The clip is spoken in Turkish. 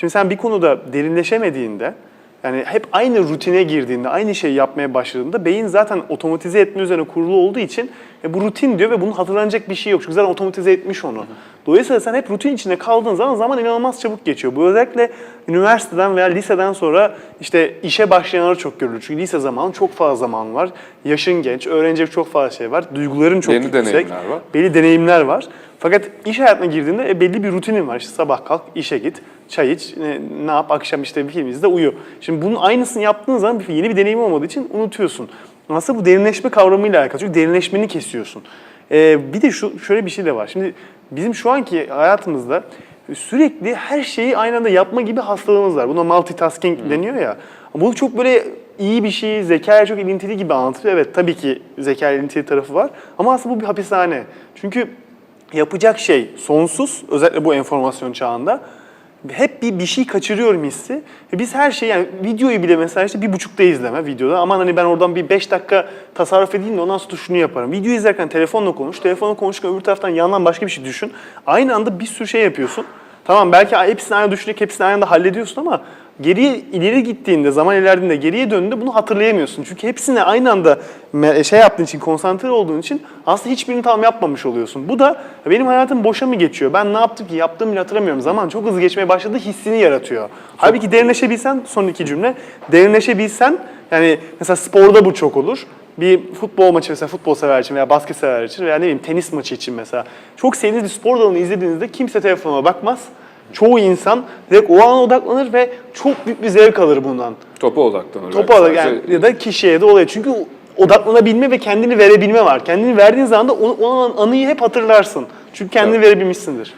Şimdi sen bir konuda derinleşemediğinde yani hep aynı rutine girdiğinde, aynı şeyi yapmaya başladığında beyin zaten otomatize etme üzerine kurulu olduğu için e, bu rutin diyor ve bunun hatırlanacak bir şey yok. Çünkü zaten otomatize etmiş onu. Dolayısıyla sen hep rutin içinde kaldığın zaman zaman inanılmaz çabuk geçiyor. Bu özellikle üniversiteden veya liseden sonra işte işe başlayanlar çok görülür. Çünkü lise zamanı çok fazla zaman var. Yaşın genç, öğrenecek çok fazla şey var. Duyguların çok Yeni yüksek. deneyimler var. Belli deneyimler var. Fakat iş hayatına girdiğinde e, belli bir rutinin var. İşte sabah kalk, işe git, çay iç, ne, yap, akşam işte bir film izle, uyu. Şimdi bunun aynısını yaptığın zaman bir, yeni bir deneyim olmadığı için unutuyorsun. Aslında bu derinleşme kavramıyla alakalı. Çünkü derinleşmeni kesiyorsun. Ee, bir de şu şöyle bir şey de var. Şimdi bizim şu anki hayatımızda sürekli her şeyi aynı anda yapma gibi hastalığımız var. Buna multitasking deniyor ya. Bu çok böyle iyi bir şey, zekaya çok ilintili gibi anlatılıyor. Evet tabii ki zeka ilintili tarafı var. Ama aslında bu bir hapishane. Çünkü yapacak şey sonsuz, özellikle bu enformasyon çağında. Hep bir, bir şey kaçırıyorum hissi. Biz her şeyi yani videoyu bile mesela işte bir buçukta izleme videoda. Aman hani ben oradan bir beş dakika tasarruf edeyim de ondan sonra şunu yaparım. Video izlerken telefonla konuş. Telefonla konuşurken öbür taraftan yandan başka bir şey düşün. Aynı anda bir sürü şey yapıyorsun. Tamam belki hepsini aynı düşünerek hepsini aynı anda hallediyorsun ama geriye ileri gittiğinde, zaman ilerlediğinde, geriye döndüğünde bunu hatırlayamıyorsun. Çünkü hepsine aynı anda me- şey yaptığın için, konsantre olduğun için aslında hiçbirini tam yapmamış oluyorsun. Bu da benim hayatım boşa mı geçiyor? Ben ne yaptım ki? Yaptığımı bile hatırlamıyorum. Zaman çok hızlı geçmeye başladı hissini yaratıyor. Halbuki derinleşebilsen, son iki cümle, derinleşebilsen yani mesela sporda bu çok olur. Bir futbol maçı mesela futbol sever için veya basket sever için veya ne bileyim tenis maçı için mesela. Çok sevdiğiniz bir spor dalını izlediğinizde kimse telefonuna bakmaz. Çoğu insan direkt o an odaklanır ve çok büyük bir zevk alır bundan. Topa odaklanır. Topa belki yani sadece. ya da kişiye de olay. Çünkü odaklanabilme ve kendini verebilme var. Kendini verdiğin zaman da o, o an- anıyı hep hatırlarsın. Çünkü kendini verebilmişsindir.